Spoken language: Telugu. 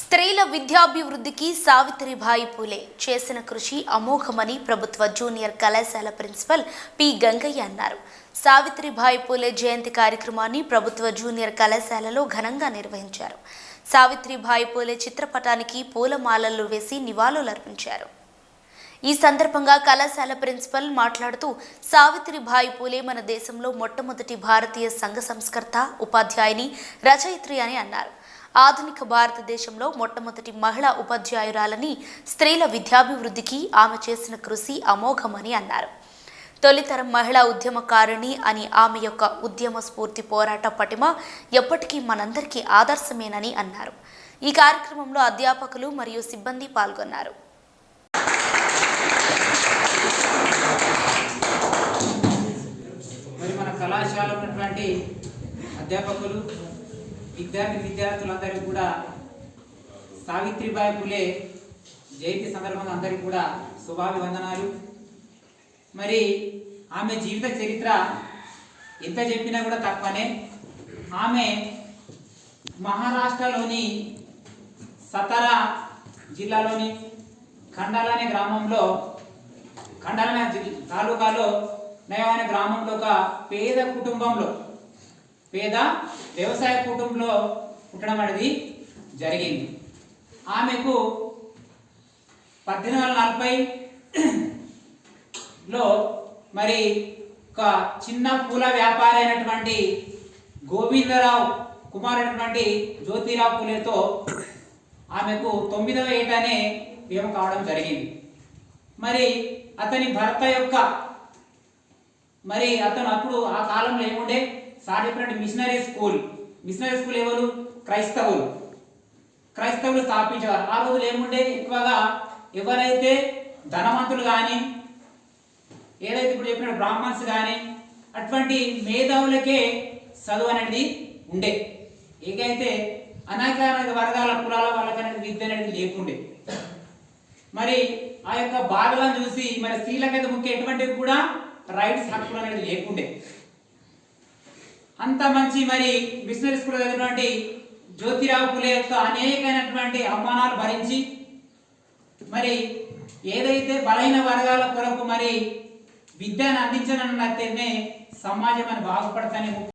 స్త్రీల విద్యాభివృద్ధికి సావిత్రిబాయి పూలే చేసిన కృషి అమోఘమని ప్రభుత్వ జూనియర్ కళాశాల ప్రిన్సిపల్ పి గంగయ్య అన్నారు. సావిత్రిబాయి పూలే జయంతి కార్యక్రమాన్ని ప్రభుత్వ జూనియర్ కళాశాలలో ఘనంగా నిర్వహించారు. సావిత్రిబాయి పూలే చిత్రపటానికి పూలమాలలు వేసి నివాళులర్పించారు. ఈ సందర్భంగా కళాశాల ప్రిన్సిపల్ మాట్లాడుతూ సావిత్రిబాయి పూలే మన దేశంలో మొట్టమొదటి భారతీయ సంఘ సంస్కర్త ఉపాధ్యాయుని రచయిత్రి అని అన్నారు. ఆధునిక భారతదేశంలో మొట్టమొదటి మహిళా ఉపాధ్యాయురాలని స్త్రీల విద్యాభివృద్ధికి ఆమె చేసిన కృషి అమోఘమని అన్నారు. తొలితరం మహిళా ఉద్యమకారిణి అని ఆమె యొక్క ఉద్యమ స్ఫూర్తి పోరాట పటిమ ఎప్పటికీ మనందరికీ ఆదర్శమేనని అన్నారు. ఈ కార్యక్రమంలో అధ్యాపకులు మరియు సిబ్బంది పాల్గొన్నారు. మరి మన కళాశాల ఉన్నటువంటి అధ్యాపకులు విద్యార్థి విద్యార్థులందరికీ కూడా సావిత్రిబాయి పులే జయంతి సందర్భంగా అందరికీ కూడా శుభాభివందనాలు. మరి ఆమె జీవిత చరిత్ర ఎంత చెప్పినా కూడా తక్కువనే. ఆమె మహారాష్ట్రలోని సతారా జిల్లాలోని ఖండాల అనే గ్రామంలో ఖండాల తాలూకాలో నయం అనే గ్రామంలో ఒక పేద కుటుంబంలో పేద వ్యవసాయ కుటుంబంలో పుట్టడం అనేది జరిగింది. ఆమెకు పద్దెనిమిది వందల నలభైలో మరి ఒక చిన్న పూల వ్యాపారి అయినటువంటి గోవిందరావు అయినటువంటి జ్యోతిరావు పూలేతో ఆమెకు తొమ్మిదవ ఏటనే వివాహం కావడం జరిగింది. మరి అతని భర్త యొక్క మరి అతను అప్పుడు ఆ కాలంలో ఏముండే? సార్ చెప్పినట్టు మిషనరీ స్కూల్ మిషనరీ స్కూల్ ఎవరు? క్రైస్తవులు. క్రైస్తవులు స్థాపించేవారు. ఆ రోజులు ఏముండే ఎక్కువగా ఎవరైతే ధనవంతులు కానీ ఏదైతే ఇప్పుడు చెప్పిన బ్రాహ్మణ్స్ కానీ అటువంటి మేధావులకే చదువు అనేది ఉండే. ఏకైతే అనేక వర్గాల కులాల వాళ్ళకి అనేది విద్య అనేది లేకుండే. మరి ఆ యొక్క బాధలను చూసి మరి స్త్రీలకైతే ముఖ్య ఎటువంటివి కూడా? రైట్స్ హక్కులు అనేది లేకుండే. అంత మంచి మరి మిషనరీ స్కూల్ చదివినటువంటి జ్యోతిరావు పులే యొక్క అనేకమైనటువంటి అవమానాలు భరించి మరి ఏదైతే బలైన వర్గాల కొరకు మరి విద్యను అందించనన్నట్లయితేనే సమాజం అని బాగుపడతానే